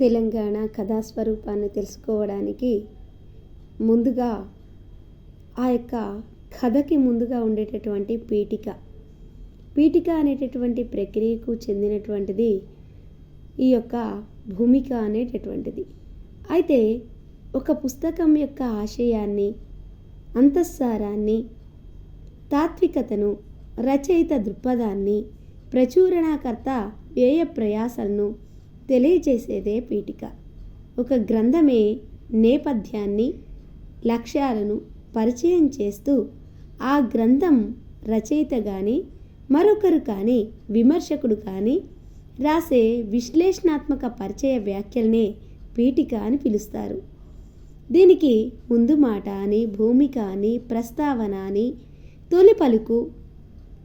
తెలంగాణ కథాస్వరూపాన్ని తెలుసుకోవడానికి ముందుగా ఆ యొక్క కథకి ముందుగా ఉండేటటువంటి పీఠిక. పీఠిక అనేటటువంటి ప్రక్రియకు చెందినటువంటిది ఈ యొక్క భూమిక అనేటటువంటిది. అయితే ఒక పుస్తకం యొక్క ఆశయాన్ని అంతఃసారాన్ని తాత్వికతను రచయిత దృక్పథాన్ని ప్రచురణకర్త వ్యయ ప్రయాసలను తెలియజేసేదే పీఠిక. ఒక గ్రంథమే నేపథ్యాన్ని లక్ష్యాలను పరిచయం చేస్తూ ఆ గ్రంథం రచయిత కానీ మరొకరు కానీ విమర్శకుడు కానీ రాసే విశ్లేషణాత్మక పరిచయ వ్యాఖ్యలనే పీఠిక అని పిలుస్తారు. దీనికి ముందు మాట అని భూమిక అని ప్రస్తావన అని తొలి పలుకు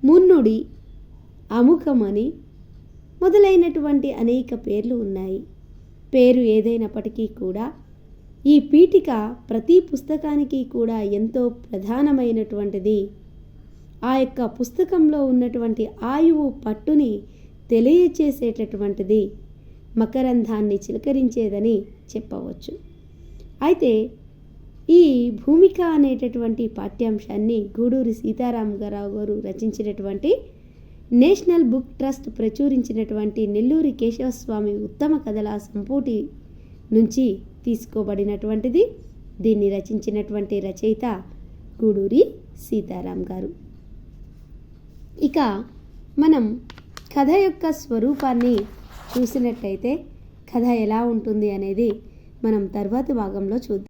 మున్నుడి అముఖమని మొదలైనటువంటి అనేక పేర్లు ఉన్నాయి. పేరు ఏదైనప్పటికీ కూడా ఈ పీఠిక ప్రతి పుస్తకానికి కూడా ఎంతో ప్రధానమైనటువంటిది. ఆ యొక్క పుస్తకంలో ఉన్నటువంటి ఆయువు పట్టుని తెలియచేసేటటువంటిది మకరంధాన్ని చిలకరించేదని చెప్పవచ్చు. అయితే ఈ భూమిక అనేటటువంటి పాఠ్యాంశాన్ని గూడూరి సీతారామరావు గారు రచించినటువంటి నేషనల్ బుక్ ట్రస్ట్ ప్రచురించినటువంటి నెల్లూరి కేశవస్వామి ఉత్తమ కథల సంపూటి నుంచి తీసుకోబడినటువంటిది. దీన్ని రచించినటువంటి రచయిత గూడూరి సీతారాం గారు. ఇక మనం కథ యొక్క స్వరూపాన్ని చూసినట్టయితే కథ ఎలా ఉంటుంది అనేది మనం తర్వాతి భాగంలో చూద్దాం.